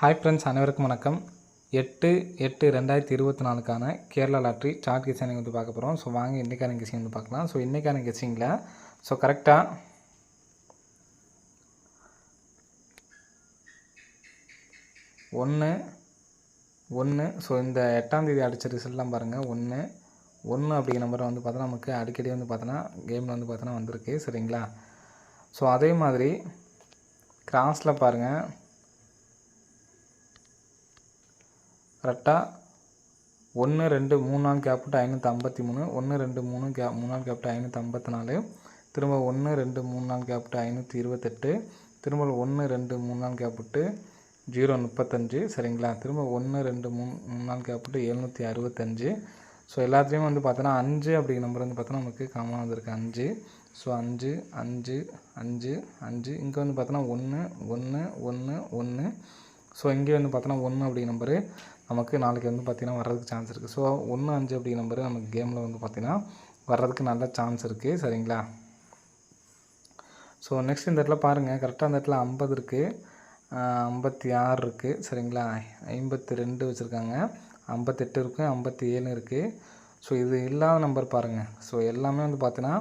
Hi friends அனைவருக்கும் வணக்கம். எட்டு எட்டு ரெண்டாயிரத்தி இருபத்தி நாலுக்கான கேரளா லாட்ரி சார்ட் கெஸிங் வந்து பார்க்க போகிறோம் ஸோ வாங்க இன்றைக்கான கெஸிங் வந்து பார்க்கலாம். ஸோ இன்றைக்கான கெஸிங்கில் ஸோ கரெக்டாக ஒன்று ஒன்று ஸோ இந்த எட்டாந்தேதி அடித்த ரிசல்ட்லாம் பாருங்கள் ஒன்று ஒன்று அப்படிங்கிற நம்பரை வந்து பார்த்தோன்னா நமக்கு அடிக்கடி வந்து பார்த்தோன்னா கேமில் வந்து பார்த்தோன்னா வந்திருக்கு. சரிங்களா? ஸோ அதே மாதிரி கிராஸில் பாருங்கள் கரெக்டாக ஒன்று ரெண்டு மூணு நாள் கேப்பிட்டு ஐநூற்றி ஐம்பத்தி மூணு ஒன்று ரெண்டு மூணு கே மூணு நாள் கேப்பிட்டு ஐநூற்றி ஐம்பத்தி நாலு திரும்ப ஒன்று ரெண்டு மூணு நாள் கேப்பிட்டு ஐநூற்றி இருபத்தெட்டு திரும்ப ஒன்று ரெண்டு மூணு நாள் கேப்பிட்டு ஜீரோ முப்பத்தஞ்சு சரிங்களா? திரும்ப ஒன்று ரெண்டு மூணு மூணு நாள் கேப்பிட்டு எழுநூற்றி அறுபத்தஞ்சு. ஸோ எல்லாத்துலேயும் வந்து பார்த்தோன்னா அஞ்சு அப்படிங்கிற நம்பர் வந்து பார்த்தோன்னா நமக்கு காமனாக வந்திருக்கு. அஞ்சு. ஸோ அஞ்சு அஞ்சு அஞ்சு அஞ்சு. இங்கே வந்து பார்த்தோன்னா ஒன்று ஒன்று ஒன்று ஒன்று ஸோ இங்கே வந்து பார்த்தோன்னா ஒன்று அப்படிங்கிற நம்பரு நமக்கு நாளைக்கு வந்து பார்த்திங்கன்னா வர்றதுக்கு சான்ஸ் இருக்குது ஸோ ஒன்று அஞ்சு அப்படிங்கிற நம்பரு நமக்கு கேமில் வந்து பார்த்திங்கன்னா வர்றதுக்கு நல்ல சான்ஸ் இருக்குது சரிங்களா? ஸோ நெக்ஸ்ட் இந்த இடத்துல பாருங்கள் கரெக்டாக அந்த இடத்துல ஐம்பது இருக்குது ஐம்பத்தி ஆறு இருக்குது சரிங்களா? ஐம்பத்தி ரெண்டு வச்சுருக்காங்க. ஐம்பத்தெட்டு இருக்குது ஐம்பத்தி ஏழு இருக்குது ஸோ இது இல்லாத நம்பர் பாருங்கள் ஸோ எல்லாமே வந்து பார்த்தீங்கன்னா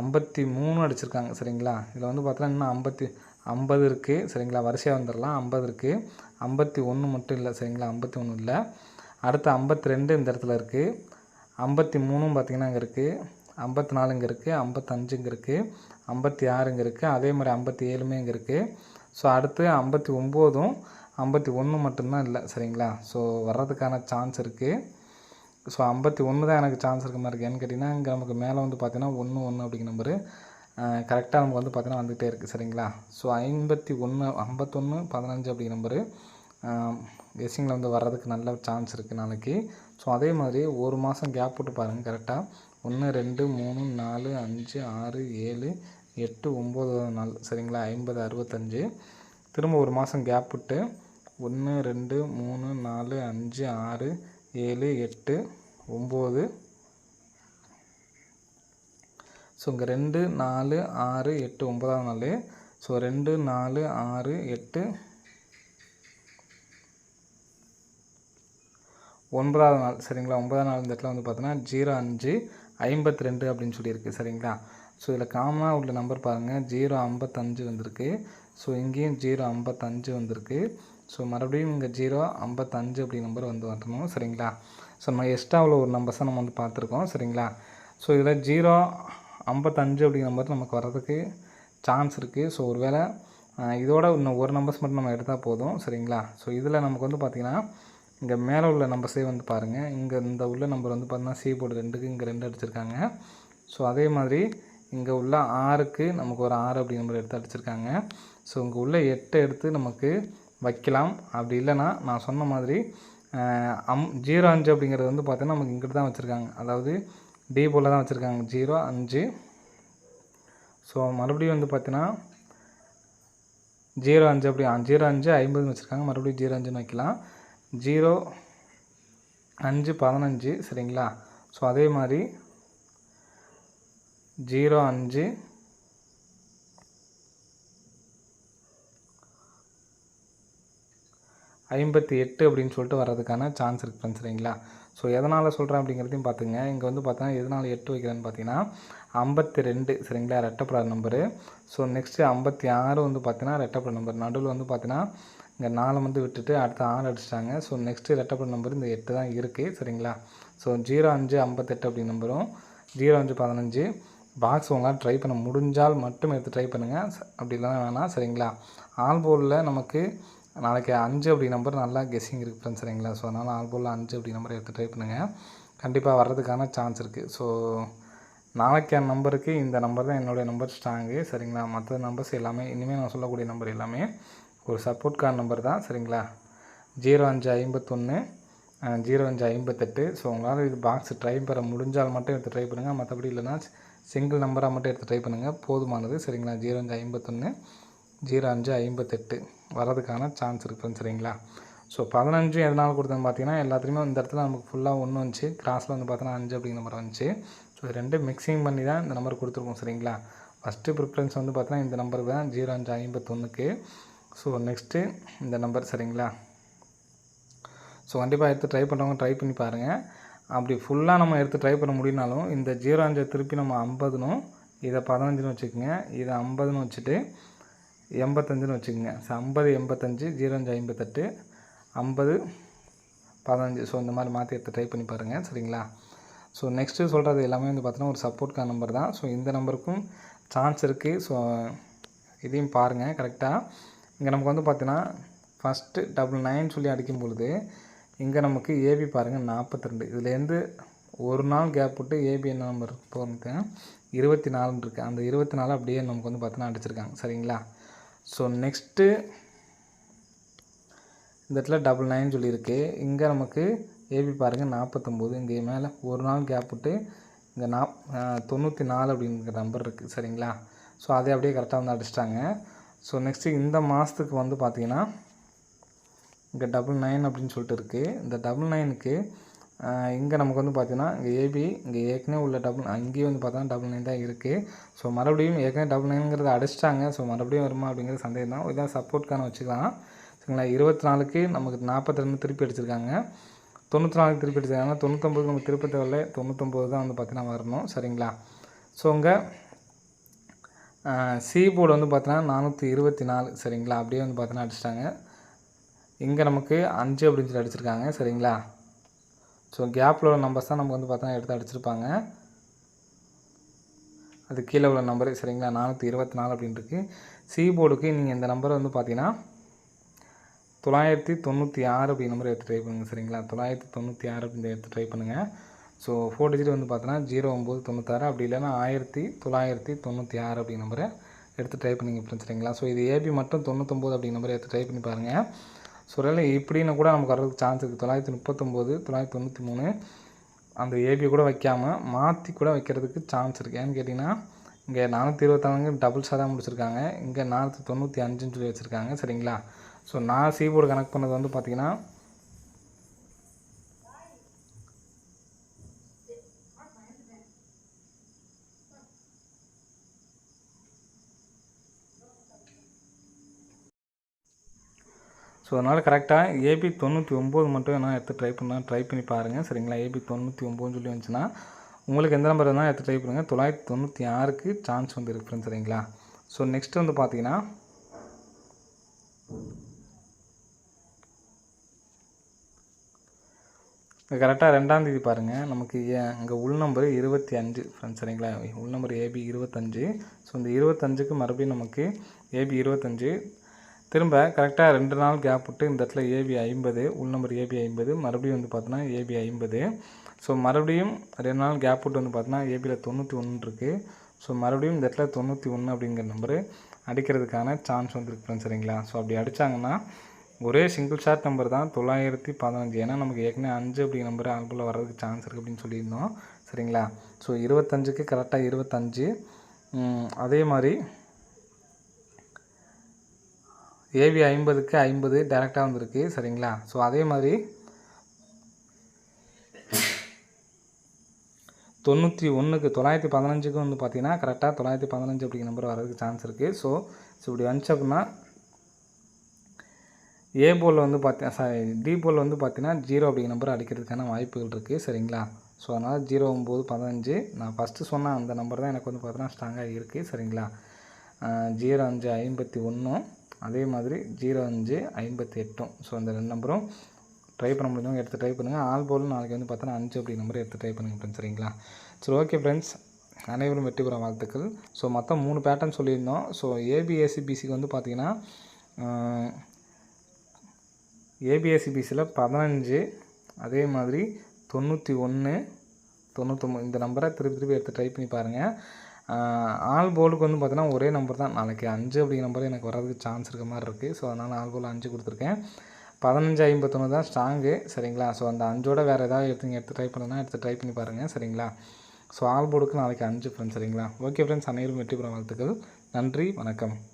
ஐம்பத்தி மூணு அடிச்சிருக்காங்க. சரிங்களா? இதில் வந்து பார்த்தீங்கன்னா இன்னும் ஐம்பத்தி ஐம்பது இருக்குது சரிங்களா? வரிசையாக வந்துடலாம் ஐம்பது இருக்குது ஐம்பத்தி ஒன்று மட்டும் இல்லை சரிங்களா? ஐம்பத்தி ஒன்று இல்லை. அடுத்து ஐம்பத்தி ரெண்டு இந்த இடத்துல இருக்குது ஐம்பத்தி மூணும் பார்த்திங்கன்னா இங்கே இருக்குது ஐம்பத்தி நாலு இங்கே இருக்குது ஐம்பத்தஞ்சு இங்கே இருக்குது ஐம்பத்தி ஆறு இங்கே இருக்குது அதே மாதிரி ஐம்பத்தி ஏழுமே இங்கே இருக்குது ஸோ அடுத்து ஐம்பத்தி ஒம்போதும் ஐம்பத்தி ஒன்று மட்டும்தான் இல்லை சரிங்களா? ஸோ வர்றதுக்கான சான்ஸ் இருக்குது ஸோ ஐம்பத்தி ஒன்று தான் எனக்கு சான்ஸ் இருக்க மாதிரி இருக்குது ஏன்னு கேட்டிங்கன்னா இங்கே நமக்கு மேலே வந்து பார்த்திங்கன்னா ஒன்று ஒன்று அப்படிங்கிற நம்பரு கரெக்டாக நமக்கு வந்து பார்த்திங்கன்னா வந்துகிட்டே இருக்குது சரிங்களா? ஸோ ஐம்பத்தி ஒன்று ஐம்பத்தொன்று பதினஞ்சு அப்படிங்கிற நம்பரு கெஸ்ஸிங்கில் வந்து வர்றதுக்கு நல்ல சான்ஸ் இருக்குது நாளைக்கு. ஸோ அதே மாதிரி ஒரு மாதம் கேப் விட்டு பாருங்கள் கரெக்டாக ஒன்று ரெண்டு மூணு நாலு அஞ்சு ஆறு ஏழு எட்டு ஒம்பது நாள். சரிங்களா? ஐம்பது அறுபத்தஞ்சு. திரும்ப ஒரு மாதம் கேப் விட்டு ஒன்று ரெண்டு மூணு நாலு அஞ்சு ஆறு ஏழு எட்டு ஒம்பது ஸோ இங்கே ரெண்டு நாலு ஆறு எட்டு ஒம்பதாவது நாள். ஸோ ரெண்டு நாலு ஆறு எட்டு ஒன்பதாவது நாள் சரிங்களா? ஒன்பதாவது நாள் இந்த இடத்துல வந்து பார்த்தோன்னா ஜீரோ அஞ்சு ஐம்பத்தி ரெண்டு அப்படின்னு சொல்லியிருக்கு சரிங்களா? ஸோ இதில் காமனாக உள்ள நம்பர் பாருங்கள் ஜீரோ ஐம்பத்தஞ்சு வந்திருக்கு. ஸோ இங்கேயும் ஜீரோ ஐம்பத்தஞ்சு வந்திருக்கு. ஸோ மறுபடியும் இங்கே ஜீரோ ஐம்பத்தஞ்சு அப்படி நம்பர் வந்து வரணும் சரிங்களா? ஸோ நம்ம எக்ஸ்ட்ரா உள்ள ஒரு நம்பர்ஸை நம்ம வந்து பார்த்துருக்கோம் சரிங்களா? ஸோ இதில் ஜீரோ ஐம்பத்தஞ்சு அப்படிங்கிற நம்பர் நமக்கு வர்றதுக்கு சான்ஸ் இருக்குது ஸோ ஒருவேளை இதோட இன்னும் ஒரு நம்பர்ஸ் மட்டும் நம்ம எடுத்தால் போதும் சரிங்களா? ஸோ இதில் நமக்கு வந்து பார்த்திங்கன்னா இங்கே மேலே உள்ள நம்பர்ஸே வந்து பாருங்கள் இங்கே இந்த உள்ள நம்பர் வந்து பார்த்தீங்கன்னா சி போர்டு ரெண்டுக்கு இங்கே ரெண்டு அடிச்சிருக்காங்க. ஸோ அதே மாதிரி இங்கே உள்ள ஆறுக்கு நமக்கு ஒரு ஆறு அப்படி நம்பர் எடுத்து அடிச்சிருக்காங்க. ஸோ இங்கே உள்ள எட்டை எடுத்து நமக்கு வைக்கலாம். அப்படி இல்லைன்னா நான் சொன்ன மாதிரி அம் ஜீரோ அஞ்சு அப்படிங்கிறது வந்து பார்த்தீங்கன்னா நமக்கு இங்கிட்டு தான் வச்சுருக்காங்க. அதாவது டி போல் தான் வச்சுருக்காங்க. ஜீரோ அஞ்சு. ஸோ மறுபடியும் வந்து பார்த்தீங்கன்னா ஜீரோ அஞ்சு அப்படி ஜீரோ அஞ்சு ஐம்பதுன்னு வச்சுருக்காங்க. மறுபடியும் ஜீரோ அஞ்சுன்னு வைக்கலாம். ஜீரோ அஞ்சு பதினஞ்சு சரிங்களா? ஸோ அதே மாதிரி ஜீரோ அஞ்சு ஐம்பத்தி எட்டு அப்படின்னு சொல்லிட்டு வர்றதுக்கான சான்ஸ் இருக்குது ஃப்ரெண்ட்ஸ் சரிங்களா? ஸோ எதனால் சொல்கிறேன் அப்படிங்கிறதையும் பார்த்துங்க. இங்கே வந்து பார்த்தீங்கன்னா எதனால் எட்டு வைக்கிறேன்னு பார்த்தீங்கன்னா ஐம்பத்தி ரெண்டு சரிங்களா? ரெட்டப்படாத நம்பரு ஸோ நெக்ஸ்ட்டு ஐம்பத்தி ஆறு வந்து பார்த்தீங்கன்னா ரெட்டப்பட நம்பர் நடுவில் வந்து பார்த்தீங்கன்னா இங்கே நாலு வந்து விட்டுட்டு அடுத்து ஆறு அடிச்சிட்டாங்க. ஸோ நெக்ஸ்ட்டு ரெட்டப்பட நம்பர் இந்த எட்டு தான் இருக்குது சரிங்களா? ஸோ ஜீரோ அஞ்சு ஐம்பத்தெட்டு அப்படி நம்பரும் ஜீரோ அஞ்சு பதினஞ்சு. பாக்ஸ் உங்களால் ட்ரை பண்ண முடிஞ்சால் மட்டும் எடுத்து ட்ரை பண்ணுங்கள் அப்படி இல்லைனா வேணாம். சரிங்களா? ஆல் போலில் நமக்கு நாளைக்கு அஞ்சு அப்படி நம்பர் நல்லா கெஸ்ஸிங் இருக்குது ஃப்ரெண்ட்ஸ் சரிங்களா? ஸோ அதனால் ஆல் போலில் அஞ்சு அப்படி நம்பர் எடுத்து ட்ரை பண்ணுங்கள் கண்டிப்பாக வர்றதுக்கான சான்ஸ் இருக்குது ஸோ நாளைக்கு என் நம்பருக்கு இந்த நம்பர் தான் என்னுடைய நம்பர் ஸ்ட்ராங்கு சரிங்களா? மற்ற நம்பர்ஸ் எல்லாமே இனிமேல் நான் சொல்லக்கூடிய நம்பர் எல்லாமே ஒரு சப்போர்ட் கார்டு நம்பர் தான் சரிங்களா? ஜீரோ அஞ்சு ஐம்பத்தொன்று ஜீரோ அஞ்சு ஐம்பத்தெட்டு. ஸோ உங்களால் இது பாக்ஸ் ட்ரை பெற முடிஞ்சால் மட்டும் எடுத்து ட்ரை பண்ணுங்கள் மற்றபடி இல்லைனா சிங்கிள் நம்பராக மட்டும் எடுத்து ட்ரை பண்ணுங்கள் போதுமானது சரிங்களா? ஜீரோ அஞ்சு ஐம்பத்தொன்று ஜீரோ அஞ்சு ஐம்பத்தெட்டு. வரதுக்கான சான்ஸ் இருக்குன்னு சரிங்களா? ஸோ பதினஞ்சு எதனால் கொடுத்தேன்னு பார்த்தீங்கன்னா எல்லாத்துலேயுமே இந்த இடத்துல நமக்கு ஃபுல்லாக ஒன்று வந்துச்சு. கிராஸில் வந்து பார்த்தோன்னா அஞ்சு அப்படிங்கிற நம்பர் வந்துச்சு. ஸோ ரெண்டு மிக்சிங் பண்ணி தான் இந்த நம்பர் கொடுத்துருக்கோம் சரிங்களா? ஃபஸ்ட்டு ப்ரிஃபரன்ஸ் வந்து பார்த்தீங்கன்னா இந்த நம்பருக்கு தான். ஜீரோ அஞ்சு ஐம்பத்தொன்றுக்கு ஸோ நெக்ஸ்ட்டு இந்த நம்பர் சரிங்களா? ஸோ கண்டிப்பாக எடுத்து ட்ரை பண்ணுறவங்க ட்ரை பண்ணி பாருங்கள் அப்படி ஃபுல்லாக நம்ம எடுத்து ட்ரை பண்ண முடியினாலும் இந்த ஜீரோ அஞ்சை திருப்பி நம்ம ஐம்பதுனும் இதை பதினஞ்சுன்னு வச்சுக்கோங்க. இதை ஐம்பதுன்னு வச்சுட்டு எண்பத்தஞ்சுன்னு வச்சுக்கோங்க. ஸோ ஐம்பது எண்பத்தஞ்சு ஜீரோ அஞ்சு ஐம்பத்தெட்டு ஐம்பது பதினஞ்சு. ஸோ இந்த மாதிரி மாற்றி எடுத்து ட்ரை பண்ணி பாருங்கள் சரிங்களா? ஸோ நெக்ஸ்ட்டு சொல்கிறது எல்லாமே வந்து பார்த்தீங்கன்னா ஒரு சப்போர்ட்கான நம்பர் தான். ஸோ இந்த நம்பருக்கும் சான்ஸ் இருக்குது ஸோ இதையும் பாருங்கள் கரெக்டாக இங்கே நமக்கு வந்து பார்த்தீங்கன்னா ஃபஸ்ட்டு டபுள் நைன் சொல்லி அடிக்கும் பொழுது இங்கே நமக்கு ஏபி பாருங்கள் நாற்பத்தி ரெண்டு இதுலேருந்து ஒரு நாள் கேப் விட்டு ஏபி என்ன நம்பர் போகிறது இருபத்தி நாலுன்னு இருக்குது அந்த இருபத்தி நாலு அப்படியே நமக்கு வந்து பார்த்தீங்கன்னா அடிச்சிருக்காங்க. சரிங்களா? ஸோ நெக்ஸ்ட்டு இந்த இடத்துல டபுள் நைன் சொல்லியிருக்கு. இங்கே நமக்கு ஏபி பாருங்கள் நாற்பத்தொம்போது இங்கே மேலே ஒரு நாள் கேப் விட்டு இங்கே நா தொண்ணூற்றி நாலு அப்படிங்கிற நம்பர் இருக்குது சரிங்களா? ஸோ அதே அப்படியே கரெக்டாக வந்து அடிச்சிட்டாங்க. ஸோ நெக்ஸ்ட்டு இந்த மாதத்துக்கு வந்து பார்த்திங்கன்னா இங்கே டபுள் நைன் அப்படின்னு சொல்லிட்டு இருக்குது இந்த டபுள் நைனுக்கு இங்கே நமக்கு வந்து பார்த்திங்கன்னா இங்கே ஏபி இங்கே ஏற்கனவே உள்ள டபுள் அங்கேயும் வந்து பார்த்தா டபுள் நைன் தான் இருக்குது ஸோ மறுபடியும் ஏற்கனவே டபுள் நைனுங்கிறத அடிச்சிட்டாங்க. ஸோ மறுபடியும் வருமா அப்படிங்கிறது சந்தேகம் தான். இதான் சப்போர்ட்கான வச்சுக்கலாம். சரிங்களா? இருபத்தி நாலுக்கு நமக்கு நாற்பத்தி ரெண்டு திருப்பி அடிச்சிருக்காங்க. தொண்ணூற்றி நாலுக்கு திருப்பி அடிச்சிருக்காங்க. தொண்ணூற்றொம்பது நமக்கு திருப்பி தேவையில்ல தொண்ணூற்றொம்பது தான் வந்து பார்த்திங்கன்னா வரணும். சரிங்களா? ஸோ இங்கே சி போர்டு வந்து பார்த்தோன்னா நானூற்றி இருபத்தி நாலு சரிங்களா? அப்படியே வந்து பார்த்தோன்னா அடிச்சிட்டாங்க. இங்கே நமக்கு அஞ்சு அப்படின்னு சொல்லி அடிச்சிருக்காங்க சரிங்களா? ஸோ கேப்பில் உள்ள நம்பர்ஸ் தான் நமக்கு வந்து பார்த்தோன்னா எடுத்து அடிச்சிருப்பாங்க. அது கீழே உள்ள நம்பரு சரிங்களா? நானூற்றி இருபத்தி நாலு அப்படின்ட்டுருக்கு சி போர்டுக்கு நீங்கள் இந்த நம்பரை வந்து பார்த்தீங்கன்னா தொள்ளாயிரத்தி தொண்ணூற்றி ஆறு அப்படி நம்பர் எடுத்து ட்ரை பண்ணுங்கள் சரிங்களா? தொள்ளாயிரத்தி தொண்ணூற்றி ஆறு அப்படின்னு எடுத்து ட்ரை பண்ணுங்கள் ஸோ ஃபோர் டிஜிட் வந்து பார்த்தோன்னா ஜீரோ ஒம்பது தொண்ணூத்தாறு. அப்படி இல்லைன்னா ஆயிரத்தி தொள்ளாயிரத்தி தொண்ணூற்றி ஆறு அப்படி நம்பரை எடுத்து ட்ரை பண்ணி ஃப்ரெண்ட்ஸ் ஸோ இது ஏபி மட்டும் தொண்ணூத்தொம்பது அப்படி நம்பரை எடுத்து ட்ரை பண்ணி பாருங்கள் ஸோ ஒருவேளை இப்படின்னு கூட நமக்கு வர்றதுக்கு சான்ஸ் இருக்குது தொள்ளாயிரத்தி முப்பத்தொம்போது தொள்ளாயிரத்தி தொண்ணூற்றி மூணு அந்த ஏபி கூட வைக்காமல் மாற்றி கூட வைக்கிறதுக்கு சான்ஸ் இருக்குது ஏன்னு கேட்டிங்கன்னா இங்கே நானூற்றி இருபத்தாலுங்க டபுள்ஸாக தான் முடிச்சிருக்காங்க. இங்கே நானூற்றி தொண்ணூற்றி அஞ்சுன்னு சொல்லி வச்சுருக்காங்க. சரிங்களா? ஸோ நான் சீபோர்டு கனெக்ட் பண்ணது வந்து பார்த்திங்கன்னா ஸோ அதனால் கரெக்டாக ஏபி தொண்ணூற்றி ஒம்பது மட்டும் என்ன எடுத்து ட்ரை பண்ணால் ட்ரை பண்ணி பாருங்கள் சரிங்களா? ஏபி தொண்ணூற்றி ஒம்பதுன்னு சொல்லி வந்துச்சுன்னா உங்களுக்கு எந்த நம்பர் வேணால் எடுத்து ட்ரை பண்ணுங்கள் தொள்ளாயிரத்தி தொண்ணூற்றி ஆறுக்கு சான்ஸ் வந்து இருக்குது ஃப்ரெண்ட்ஸ் சரிங்களா? ஸோ நெக்ஸ்ட் வந்து பார்த்தீங்கன்னா கரெக்டாக ரெண்டாம் தேதி பாருங்கள் நமக்கு அங்கே உள் நம்பர் இருபத்தி அஞ்சு ஃப்ரெண்ட்ஸ் சரிங்களா? உள் நம்பர் ஏபி இருபத்தஞ்சு. ஸோ இந்த இருபத்தஞ்சுக்கு மறுபடியும் நமக்கு ஏபி இருபத்தஞ்சு திரும்ப கரெக்டாக ரெண்டு நாள் கேப் விட்டு இந்த இடத்துல ஏபி ஐம்பது உள் நம்பர் ஏபி ஐம்பது மறுபடியும் வந்து பார்த்தோன்னா ஏபி ஐம்பது. ஸோ மறுபடியும் ரெண்டு நாள் கேப் விட்டு வந்து பார்த்தோன்னா ஏபியில் தொண்ணூற்றி ஒன்று இருக்குது ஸோ மறுபடியும் இந்த இடத்துல தொண்ணூற்றி ஒன்று அப்படிங்கிற நம்பரு அடிக்கிறதுக்கான சான்ஸ் வந்துருக்கு ஃப்ரெண்ட்ஸ் சரிங்களா? ஸோ அப்படி அடித்தாங்கன்னா ஒரே சிங்கிள் ஷார்ட் நம்பர் தான் தொள்ளாயிரத்தி பதினஞ்சு. ஏன்னா நமக்கு ஏற்கனவே அஞ்சு அப்படிங்க நம்பர் ஆல்பில் வர்றதுக்கு சான்ஸ் இருக்குது அப்படின்னு சொல்லியிருந்தோம் சரிங்களா? ஸோ இருபத்தஞ்சுக்கு கரெக்டாக இருபத்தஞ்சு. அதே மாதிரி ஏவி ஐம்பதுக்கு ஐம்பது டேரெக்டாக வந்திருக்கு சரிங்களா? ஸோ அதே மாதிரி தொண்ணூற்றி ஒன்றுக்கு தொள்ளாயிரத்தி பதினஞ்சுக்கு வந்து பார்த்தீங்கன்னா கரெக்டாக தொள்ளாயிரத்தி பதினஞ்சு அப்படிங்கிற நம்பர் வரதுக்கு சான்ஸ் இருக்குது ஸோ ஸோ இப்படி வந்துச்சு அப்படின்னா ஏ போல் வந்து பார்த்தீங்கன்னா சாரி டி போல் வந்து பார்த்தீங்கன்னா ஜீரோ அப்படிங்கிற நம்பர் அடிக்கிறதுக்கான வாய்ப்புகள் இருக்குது சரிங்களா? ஸோ அதனால் ஜீரோ ஒம்பது பதினஞ்சு நான் ஃபஸ்ட்டு சொன்ன அந்த நம்பர் தான் எனக்கு வந்து பார்த்தீங்கன்னா ஸ்ட்ராங்காக இருக்குது சரிங்களா? ஜீரோ அஞ்சு ஐம்பத்தி ஒன்றும் அதே மாதிரி ஜீரோ அஞ்சு ஐம்பத்தி எட்டும் ஸோ அந்த ரெண்டு நம்பரும் ட்ரை பண்ண முடிஞ்சவங்க எடுத்து ட்ரை பண்ணுங்கள் ஆல் போலும் நாளைக்கு வந்து பார்த்தோன்னா அஞ்சு அப்படி நம்பர் எடுத்து ட்ரை பண்ணுங்கள் ஃப்ரெண்ட்ஸ் சரிங்களா? சரி ஓகே ஃப்ரெண்ட்ஸ் அனைவரும் வெற்றி பெற வாழ்த்துக்கள். ஸோ மொத்தம் மூணு பேட்டர்ன் சொல்லியிருந்தோம். ஸோ ஏபிஎஸ்சிபிசிக்கு வந்து பார்த்திங்கன்னா ஏபிஎஸ்சிபிசியில் பதினஞ்சு அதே மாதிரி தொண்ணூற்றி ஒன்று தொண்ணூற்றொம்பது இந்த நம்பரை திருப்பி திருப்பி எடுத்து ட்ரை பண்ணி பாருங்கள் ஆல் போலுக்கு வந்து பார்த்தீங்கன்னா ஒரே நம்பர் தான். நாளைக்கு அஞ்சு அப்படிங்கிற நம்பர் எனக்கு வர்றதுக்கு சான்ஸ் இருக்க மாதிரி இருக்குது ஸோ அதனால் ஆல் போல் அஞ்சு கொடுத்துருக்கேன். பதினஞ்சு ஐம்பத்தொன்று தான் ஸ்ட்ராங்கு சரிங்களா? ஸோ அந்த அஞ்சோட வேறு ஏதாவது எடுத்து எடுத்து ட்ரை பண்ணுன்னா எடுத்து ட்ரை பண்ணி பாருங்கள் சரிங்களா? ஸோ ஆல் போர்டுக்கு நாளைக்கு அஞ்சு ஃப்ரெண்ட்ஸ் சரிங்களா? ஓகே ஃப்ரெண்ட்ஸ் அனைவரும் வெற்றி பெற வாழ்த்துக்கள். நன்றி. வணக்கம்.